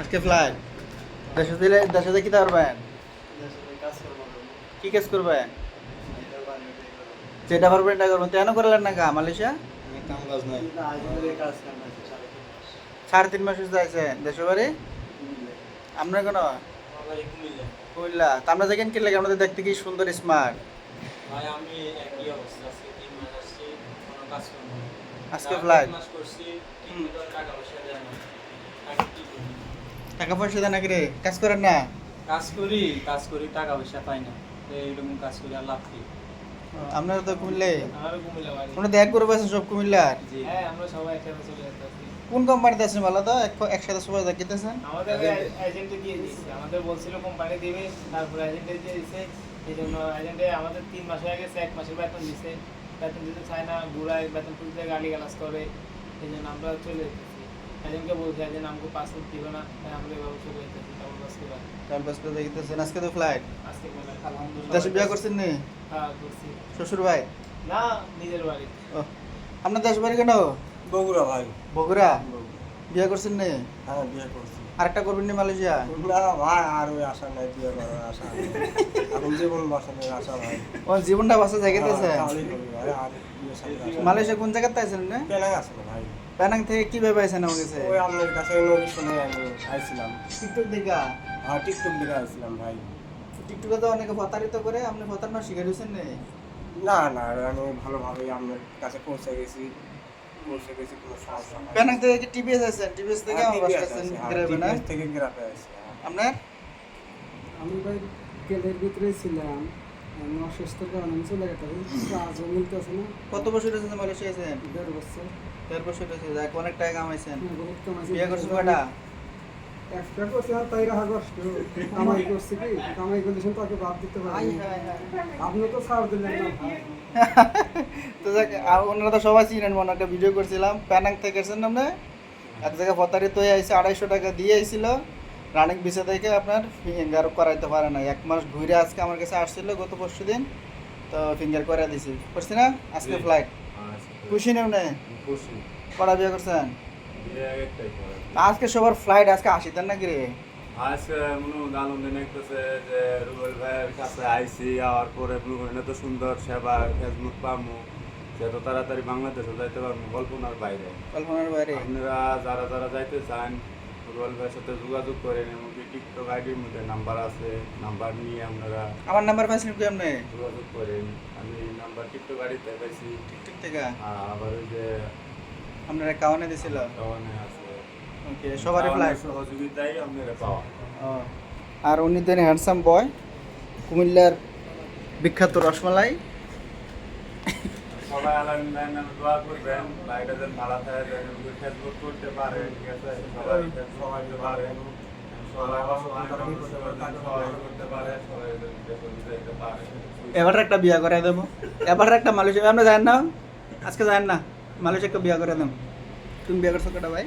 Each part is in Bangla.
আজকে ফ্লাইট দেশে দিলে দেশে কি পারবেন কি কাজ করবেন যেটা পারবেন এটা করবেন। কেন করলেন না গা মালয়েশিয়া? কাম কাজ নাই। সাড়ে তিন মাস। হয়েছে যাইছেন দেশের বাড়ি? আপনার কোনো কুমিল্লা। তা আমরা যেখান কিনলে আমাদের দেখতে কি সুন্দর স্মার্ট ভাই আমি একই অবস্থা আজকে তিন মাস আসছি কোনো কাজ করব আজকে টাকা মাস করছি তিন হুম। মাস টাকা পয়সা দেয় না। টাকা কি করব? টাকা পয়সা দেন নাকি রে কাজ করেন না। কাজ করি কাজ করি টাকা পয়সা পাই না। এইরকম কাজ করি আর লাভ কি? আপনারা তো কুমিল্লে। আপনারা দেখ করে পাচ্ছেন সব কুমিল্লার? হ্যাঁ আমরা সবাই একসাথে চলে যেতেছি কোন কোম্পানিতে আছেন ভালো তো? এক- একসাথে সবাই দেখিতেছেন? আমাদের এজেন্টে দিয়ে দিচ্ছে আমাদের বলছিল কোম্পানি দিবে তারপরে এজেন্টে দিয়ে দিছে এই জন্য এজেন্টে আমাদের তিন মাস হয়ে গেছে এক মাসের বেতন দিছে। বেতন দিতে চায় না বুড়ায় বেতন তুলতে গালি গালাজ করে। এই জন্য আমরা চলে যেতেছি এজেন্টকে বলছে এজেন্ট আমাকে পাসপোর্ট দিবে না তাই আমরা এভাবে চলে যেতেছি তারপর বাস করে কাল বাস করে আজকে তো ফ্লাইট আজকে বলে দেশে বিয়ে করছেন নি? হ্যাঁ করছি। শ্বশুর ভাই? না নিজের বাড়ি। আপনার দেশ বাড়ি কেন? বগুড়া ভাই। বগুড়া? বিয়ে করছেন নি? হ্যাঁ বিয়ে করছি। আরেকটা করবেন নি মালয়েশিয়া? না ভাই আর ওই আশা নাই বিয়ে করার আশা। এখন জীবন বাঁচানোর আশা ভাই। ও জীবনটা বাসা জায়গাতেছে হ্যাঁ, ভাই, আর মালয়েশিয়া কোন জায়গাতে আছেন না পেনাং আছে ভাই। প্যানাং থেকে কীভাবে আইছেন আমার কাছে? ওই আপনার কাছে নদী শুনে আমি আইছিলাম। টিকটক দেখা? আর টিকটক দিকে আইছিলাম ভাই। টিকটকে তো অনেকে প্রতারিত করে আপনি প্রতারণা শিখে দিয়েছেন নি? না না আমি ভালোভাবে আপনার কাছে পৌঁছে গেছি। পৌঁছে গেছি কোনো সমস্যা নাই। থেকে কি টিভিএস আছেন টিভিএস থেকে হ্যাঁ, আমার আছেন হ্যাঁ, না? থেকে গ্রাফে আছে হ্যাঁ। আপনার? আমি ভাই কেলের ভিতরে ছিলাম। আমি অসুস্থ কারণে আমি চলে গেতাম আজও মিলতেছে না। কত বছর হয়েছে মালয়েশিয়া আছেন? দেড় বছর। দেড় বছর হয়েছে যাক অনেক টাকা কামাইছেন। হ্যাঁ, বহুত। বিয়ে করছেন কয়টা? একটা করছি আর তাই রাখা কষ্ট। কামাই করছি কি? কামাই কন্ডিশন তাকে বাদ দিতে পারি। আপনি তো ছাড় দিলেন না। তো যাক ওনারা তো সবাই চিনেন মনে একটা ভিডিও করছিলাম। প্যানাং থেকে আপনি? এক জায়গায় প্রতারিত হয়ে আইসে আড়াইশো টাকা দিয়ে আইছিল। রানিং বিষয় থেকে আপনার ফিঙ্গার করাইতে পারে না এক মাস ঘুরে আজকে আমার কাছে আসছিল গত পরশু দিন তো ফিঙ্গার করে দিছি। করছি না? আজকে ফ্লাইট খুশি নেব না কটা বিয়ে করছেন? আজকে সবার ফ্লাইট আজকে আসি তার নাকি রে? আজকে মনে আনন্দ দেখতেছে যে রুবেল ভাইয়ের কাছে আইসি আর পরে ব্লু তো সুন্দর সেবা ফেসবুক পামু সে তাড়াতাড়ি বাংলাদেশে যাইতে পারব কল্পনার বাইরে। কল্পনার বাইরে। আপনারা যারা যারা যাইতে চান ভাইয়ের সাথে যোগাযোগ করেন এমনকি টিকটক আইডির মধ্যে নাম্বার আছে নাম্বার নিয়ে আপনারা আমার নাম্বার পাইছিলেন কি আপনি? যোগাযোগ করেন। আমি নাম্বার টিকটক আইডিতে পাইছি। টিকটক থেকে? আর আবার ওই যে আপনারা কাওয়ানে দিছিল? কাওয়ানে আছে। ওকে ফ্লাইট কাওয়ানের সহযোগিতাই আপনারা পাওয়া আর উনি দেন হ্যান্ডসাম বয় কুমিল্লার বিখ্যাত রসমালাই। সবাই নামে দোয়া করবেন। লাইটা যেন ভালো থাকে, যেন ফেসবুক করতে পারে, ঠিক আছে? সবাই সবাই করতে পারে এবার একটা বিয়া করে দেবো। এবার একটা মালয়েশিয়া আপনি জানেন না? আজকে জানেন না? মালয়েশিয়াকে বিয়া করে দেবো। তুমি বিয়া করছ কটা ভাই?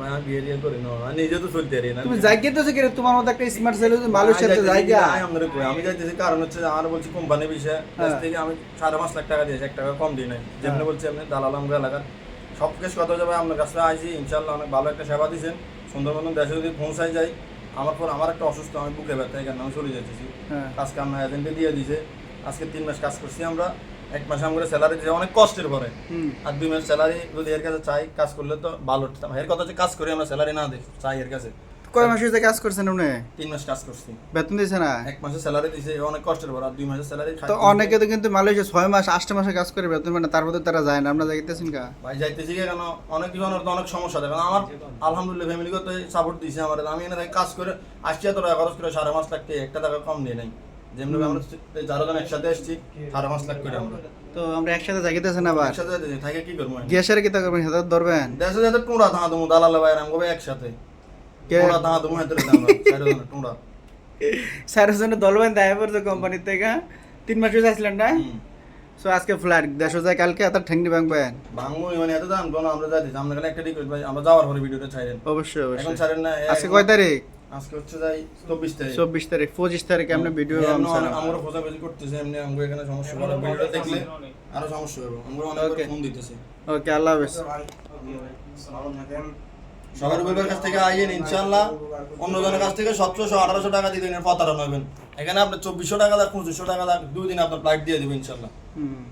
মা বিয়ে দিয়ে করি না নিজে তো চলতে পারি না। তুমি যাইকে তো তোমার মতো একটা স্মার্ট ছেলে মালয়েশিয়াতে যাইগা। আমি আমাদের কই? আমি যাইতেছি কারণ হচ্ছে আমার বলছি কোম্পানি বিষয়ে। হ্যাঁ। থেকে আমি সাড়ে পাঁচ লাখ টাকা দিয়েছি এক টাকা কম দিই নাই। যেমনি হ্যাঁ। বলছি আপনি দালাল আমরা এলাকার। সব কথা যাবে আপনার কাছে আইছি ইনশাল্লাহ অনেক ভালো একটা সেবা দিয়েছেন সুন্দর মতন দেশে যদি পৌঁছাই যাই আমার পর আমার একটা অসুস্থ আমি বুকে ব্যথা এখানে আমি চলে যেতেছি হ্যাঁ। কাজকে আমরা এজেন্টে দিয়ে দিয়েছে আজকে তিন মাস কাজ করছি আমরা। এক মাসে আমরা স্যালারি দিয়ে অনেক কষ্টের পরে। আর দুই মাস স্যালারি যদি এর কাছে চাই কাজ করলে তো ভালো। এর কথা হচ্ছে কাজ করি আমরা স্যালারি না দিই চাই এর কাছে। কয় মাস হয়েছে কাজ করছেন আপনি? তিন মাস কাজ করছি। বেতন দিয়েছে না? এক মাসে স্যালারি দিছে অনেক কষ্টের পর আর দুই মাসের স্যালারি তো অনেকে তো কিন্তু মালয়েশিয়া ছয় মাস আটটা মাসে কাজ করে বেতন মানে তার মধ্যে তারা যায় না। আমরা যাইতেছেন কা? ভাই যাইতেছি কি কেন? অনেক জনের তো অনেক সমস্যা দেবে আমার আলহামদুলিল্লাহ ফ্যামিলি কত সাপোর্ট দিয়েছে আমার। আমি এনে কাজ করে আসছি এত টাকা খরচ করে সাড়ে পাঁচ লাখ একটা টাকা কম দিয়ে নাই। যেমনি আমরা চারো জন একসাথে এসছি সাড়ে পাঁচ লাখ করে আমরা। তো আমরা একসাথে যাইতেছেন আবার? একসাথে থাকে কি করব? গ্যাসের কি তা করবেন হাতে ধরবেন? দেশে যাতে টুঁড়া দেবো দালাল ভাই আমি কবে একসাথে? টুঁড়া থাকা দেবো হাতে আমরা চারো জনের টুঁড়া স্যারের জন্য দলবেন কোম্পানির থেকে। তিন মাস হয়েছে আসলেন না? সো আজকে ফ্লাইট দেশ যায় কালকে এত ঠেংনি ভাঙবেন। ভাঙবো মানে এত দাম কোনো আমরা যাইতেছি আমরা একটা রিকোয়েস্ট ভাই আমরা যাওয়ার পরে ভিডিওটা ছাইরেন। অবশ্যই এখন অবশ্যই। ছাড়েন না আজকে কয় তারিখ? আজকে হচ্ছে যাই চব্বিশ তারিখ। চব্বিশ তারিখ পঁচিশ তারিখে আমরা ভিডিও আমরা খোঁজাখুঁজি করতেছি এমনি আমরা এখানে সমস্যা করে ভিডিওটা দেখলে আরও সমস্যা হবে। আমরা অনেক ফোন দিতেছি। ওকে আল্লাহ হাফেজ। সবাই রুবেলের কাছ থেকে আইয়েন ইনশাল্লাহ অন্যজনের কাছ থেকে সতেরোশো আঠারোশো টাকা দিয়ে দিন প্রতারণা হবেন এখানে আপনার চব্বিশশো টাকা লাখ পঁচিশশো টাকা লাখ দুই দিন আপনার ফ্লাইট দিয়ে দেবেন ইনশাল্লাহ হুম।